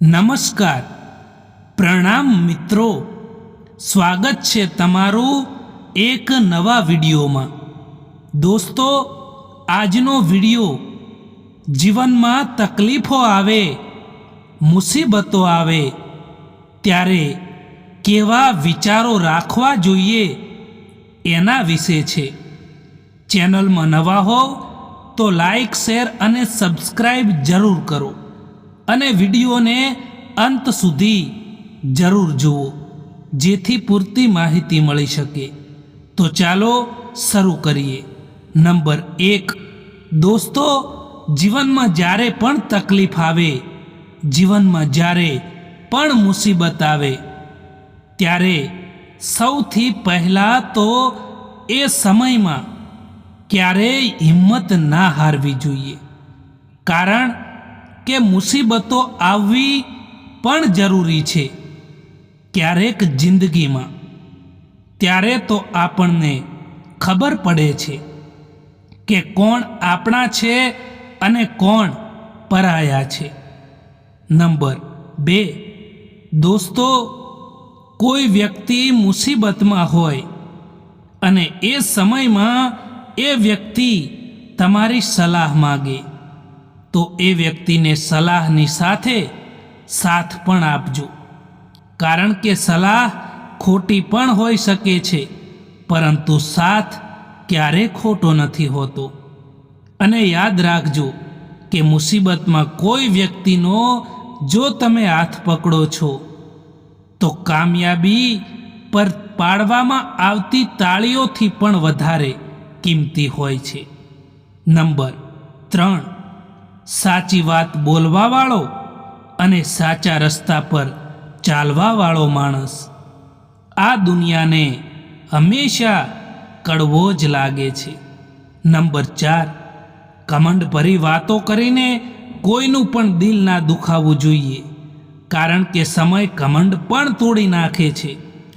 નમસ્કાર. પ્રણામ મિત્રો. સ્વાગત છે તમારું એક નવા વિડીયોમાં. દોસ્તો, આજનો વીડિયો જીવનમાં તકલીફો આવે, મુસીબતો આવે, ત્યારે કેવા વિચારો રાખવા જોઈએ એના વિશે છે. ચેનલમાં નવા હો તો લાઈક, શેર અને સબસ્ક્રાઈબ જરૂર કરો. અને વિડીયોને અંત સુધી જરૂર જુઓ, જેથી પૂરતી માહિતી મળી શકે. તો ચાલો શરૂ કરીએ. નંબર એક. દોસ્તો, જીવનમાં જ્યારે પણ તકલીફ આવે, જીવનમાં જ્યારે પણ મુસીબત આવે, ત્યારે સૌથી પહેલાં તો એ સમયમાં ક્યારેય હિંમત ના હારવી જોઈએ. કારણ કે મુસીબતો આવવી પણ જરૂરી છે ક્યારેક જિંદગીમાં. ત્યારે તો આપણને ખબર પડે છે કે કોણ આપણા છે અને કોણ પરાયા છે. નંબર બે, દોસ્તો, કોઈ વ્યક્તિ મુસીબતમાં હોય અને એ સમયમાં એ વ્યક્તિ તમારી સલાહ માગે. તો એ વ્યક્તિને સલાહની સાથે સાથ પણ આપજો. કારણ કે સલાહ ખોટી પણ હોઈ શકે છે, પરંતુ સાથ ક્યારેય ખોટો નથી હોતો. અને યાદ રાખજો કે મુસીબતમાં કોઈ વ્યક્તિનો જો તમે હાથ પકડો છો, તો કામયાબી પર પાડવામાં આવતી તાળીઓથી પણ વધારે કિંમતી હોય છે. નંબર ત્રણ. સાચી વાત બોલવાવાળો અને સાચા રસ્તા પર ચાલવાવાળો માણસ. આ દુનિયાને હંમેશા કડવો જ લાગે છે. નંબર ચાર, કમંડ ભરી વાતો કરીને કોઈનું પણ દિલ ના દુખાવવું જોઈએ. કારણ કે સમય કમંડ પણ તોડી નાખે છે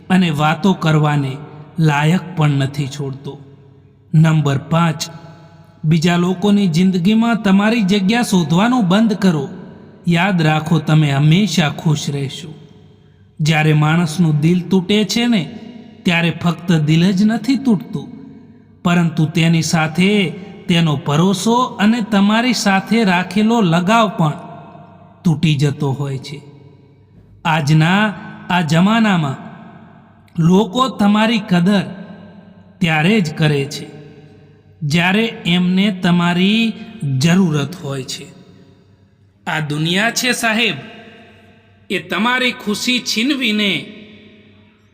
અને વાતો કરવાને લાયક પણ નથી છોડતો. નંબર પાંચ બીજા લોકોની જિંદગીમાં તમારી જગ્યા શોધવાનું બંધ કરો. યાદ રાખો, તમે હંમેશા ખુશ રહેશો. જ્યારે માણસનું દિલ તૂટે છે ને, ત્યારે ફક્ત દિલ જ નથી તૂટતું. પરંતુ તેની સાથે તેનો ભરોસો અને તમારી સાથે રાખેલો લગાવ પણ તૂટી જતો હોય છે. આજના, આ જમાનામાં લોકો તમારી કદર ત્યારે જ કરે છે. જ્યારે એમને તમારી જરૂરત હોય છે. આ દુનિયા છે સાહેબ. એ તમારી ખુશી છીનવીને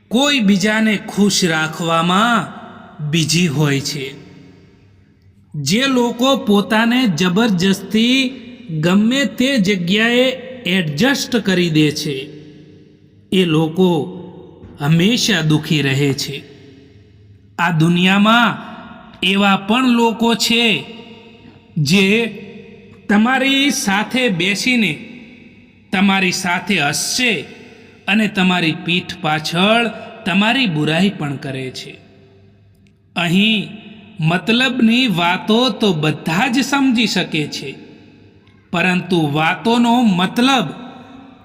કોઈ બીજાને ખુશ રાખવામાં બીજી હોય છે. જે લોકો પોતાને જબરજસ્તી ગમે તે જગ્યાએ એડજસ્ટ કરી દે છે, એ લોકો હંમેશા દુખી રહે છે. આ દુનિયામાં એવા પણ લોકો છે જે તમારી સાથે બેસીને તમારી સાથે હસશે અને તમારી પીઠ પાછળ તમારી બુરાઈ પણ કરે છે. અહીં મતલબની વાતો તો બધા જ સમજી શકે છે, પરંતુ વાતોનો મતલબ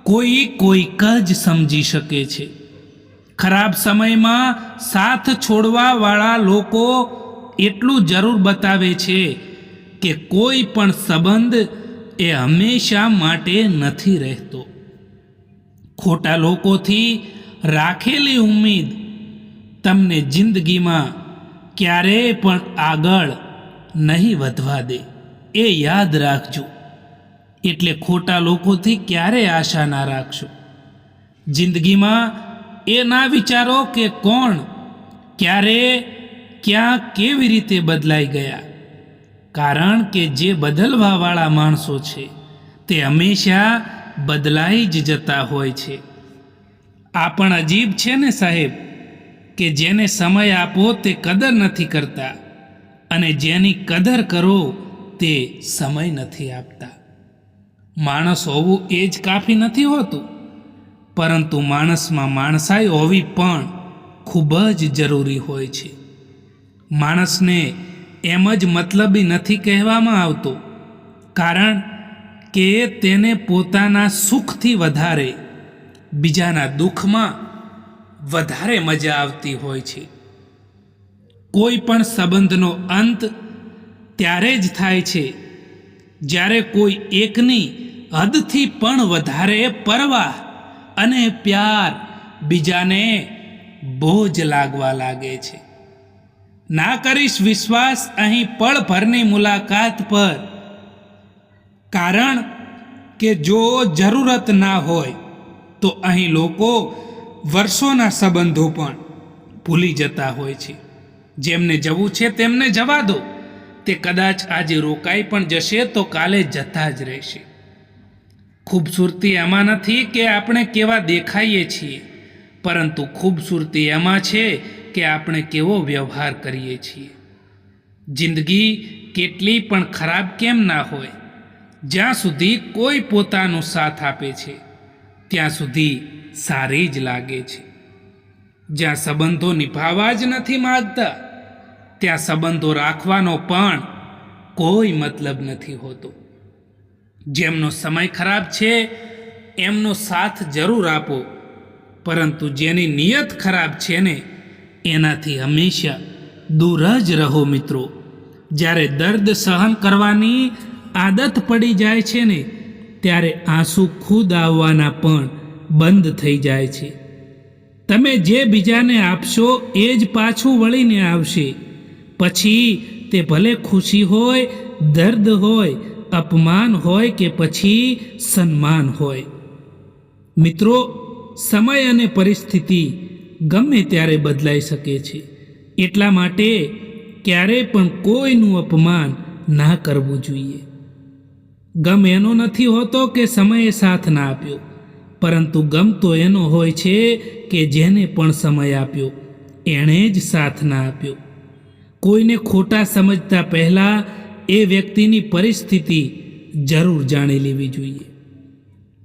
કોઈ કોઈક જ સમજી શકે છે. ખરાબ સમયમાં સાથ છોડવાવાળા લોકો એટલું જરૂર બતાવે છે કે કોઈ પણ સંબંધ એ હંમેશા માટે નથી રહેતો. ખોટા લોકોથી રાખેલી ઉમ્મીદ તમને જિંદગીમાં ક્યારેય પણ આગળ નહીં વધવા દે, એ યાદ રાખજો. એટલે ખોટા લોકોથી ક્યારેય આશા ના રાખશો? જિંદગીમાં એ ના વિચારો કે કોણ ક્યારે ક્યાં કેવી રીતે બદલાઈ ગયા? કારણ કે જે બદલવાવાળા માણસો છે, તે હંમેશા બદલાઈ જ જતા હોય છે. આ પણ અજીબ છે ને સાહેબ, કે જેને સમય આપો તે કદર નથી કરતા અને જેની કદર કરો તે સમય નથી આપતા. માણસ હોવું એ જ કાફી નથી હોતું, પરંતુ માણસમાં માણસાઈ હોવી પણ ખૂબ જ જરૂરી હોય છે. માણસને એમ જ મતલબી નથી કહેવામાં આવતો. કારણ કે તેને પોતાના સુખથી વધારે, બીજાના દુઃખમાં વધારે મજા આવતી હોય છે. કોઈ પણ સંબંધનો અંત ત્યારે જ થાય છે, જ્યારે કોઈ એકની હદથી પણ વધારે પરવા અને પ્યાર બીજાને બોજ લાગવા લાગે છે. ના કરીશ વિશ્વાસ અહીં પળભરની મુલાકાત પર. કારણ કે જો જરૂરત ના હોય, તો અહીં લોકો વર્ષોના સંબંધો પણ ભૂલી જતા હોય છે. જેમને જવું છે તેમને જવા દો. તે કદાચ આજે રોકાઈ પણ જશે તો કાલે જતા જ રહેશે. ખૂબસૂરતી એમાં નથી કે આપણે કેવા દેખાઈએ છીએ, પરંતુ ખૂબસૂરતી એમાં છે કે આપણે કેવો વ્યવહાર કરીએ છીએ? જિંદગી કેટલી પણ ખરાબ કેમ ના હોય, જ્યાં સુધી કોઈ પોતાનો સાથ આપે છે, ત્યાં સુધી સારી જ લાગે છે. જ્યાં સંબંધો નિભાવવા જ નથી માગતા, ત્યાં સંબંધો રાખવાનો પણ કોઈ મતલબ નથી હોતો. જેમનો સમય ખરાબ છે, એમનો સાથ જરૂર આપો, પરંતુ જેની નિયત ખરાબ છે ને એનાથી હંમેશા દૂર જ રહો મિત્રો. જ્યારે દર્દ સહન કરવાની આદત પડી જાય છે ને, ત્યારે આંસુ ખુદ આવવાના પણ બંધ થઈ જાય છે. તમે જે બીજાને આપશો એ જ પાછું વળીને આવશે. પછી તે ભલે ખુશી હોય, દર્દ હોય, અપમાન હોય કે પછી સન્માન હોય. મિત્રો, સમય અને પરિસ્થિતિ ગમે ત્યારે બદલાઈ શકે છે. એટલા માટે ક્યારેય પણ કોઈનું અપમાન ના કરવું જોઈએ. ગમ એનો નથી હોતો કે સમયે સાથ ના આપ્યો, પરંતુ ગમ તો એનો હોય છે કે જેને પણ સમય આપ્યો, એણે જ સાથ ના આપ્યો. કોઈને ખોટા સમજતા પહેલાં એ વ્યક્તિની પરિસ્થિતિ જરૂર જાણી લેવી જોઈએ.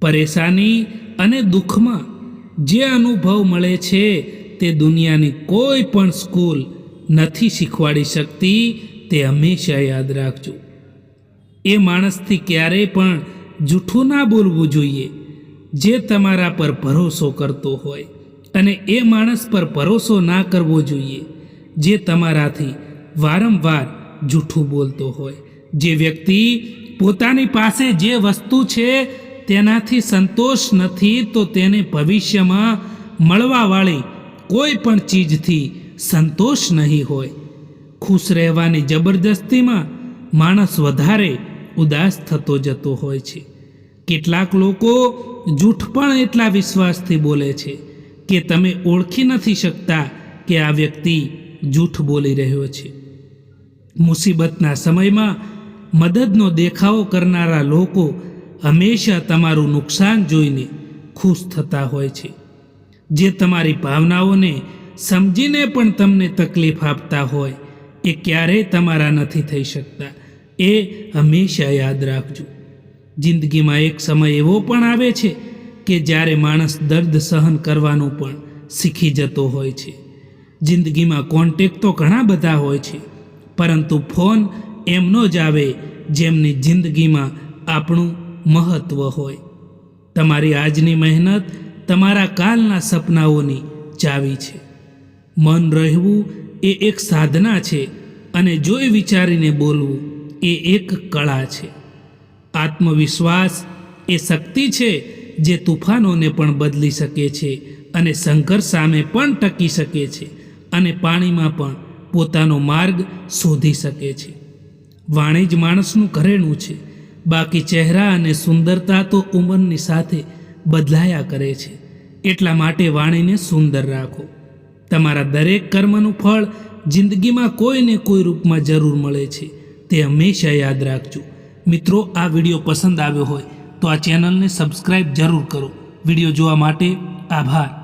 પરેશાની અને દુઃખમાં જે અનુભવ મળે છે તે દુનિયાની કોઈ પણ સ્કૂલ નથી શીખવાડી શકતી, તે હંમેશા યાદ રાખજો. એ માણસથી ક્યારેય પણ જૂઠું ના બોલવું જોઈએ. જે તમારા પર ભરોસો કરતો હોય અને એ માણસ પર ભરોસો ના કરવો જોઈએ. જે તમારાથી વારંવાર જૂઠું બોલતો હોય. જે વ્યક્તિ પોતાની પાસે જે વસ્તુ છે તેનાથી સંતોષ નથી તો તેને ભવિષ્યમાં મળવાવાળી કોઈ પણ ચીજથી સંતોષ નહીં હોય. ખુશ રહેવાની જબરદસ્તીમાં માણસ વધારે ઉદાસ થતો જતો હોય છે. કેટલાક લોકો જૂઠ પણ એટલા વિશ્વાસથી બોલે છે કે તમે ઓળખી નથી શકતા કે આ વ્યક્તિ જૂઠ બોલી રહ્યો છે. મુસીબતના સમયમાં મદદનો દેખાવો કરનારા લોકો હંમેશા તમારું નુકસાન જોઈને ખુશ થતા હોય છે. જે તમારી ભાવનાઓને સમજીને પણ તમને તકલીફ આપતા હોય, એ ક્યારેય તમારા નથી થઈ શકતા. એ હંમેશા યાદ રાખજો. જિંદગીમાં એક સમય એવો પણ આવે છે કે જ્યારે માણસ દર્દ સહન કરવાનું પણ શીખી જતો હોય છે. જિંદગીમાં કોન્ટેક તો ઘણા બધા હોય છે, પરંતુ ફોન એમનો જ આવે જેમની જિંદગીમાં આપણું મહત્ત્વ હોય. તમારી આજની મહેનત તમારા કાલના સપનાઓની ચાવી છે. મન રહેવું એ એક સાધના છે અને જોઈ વિચારીને બોલવું એ એક કળા છે. આત્મવિશ્વાસ એ શક્તિ છે જે તુફાનોને પણ બદલી શકે છે અને સંઘર્ષ સામે પણ ટકી શકે છે અને પાણીમાં પણ પોતાનો માર્ગ શોધી શકે છે. વાણી જ માણસનું ઘરેણું છે. બાકી ચહેરા અને સુંદરતા તો ઉંમરની સાથે બદલાયા કરે છે. એટલા માટે વાણીને સુંદર રાખો. તમારા દરેક કર્મનું ફળ જિંદગીમાં કોઈને કોઈ રૂપમાં જરૂર મળે છે, તે હંમેશા યાદ રાખજો. મિત્રો, આ વીડિયો પસંદ આવ્યો હોય તો આ ચેનલને સબસ્ક્રાઈબ જરૂર કરો. વીડિયો જોવા માટે આભાર.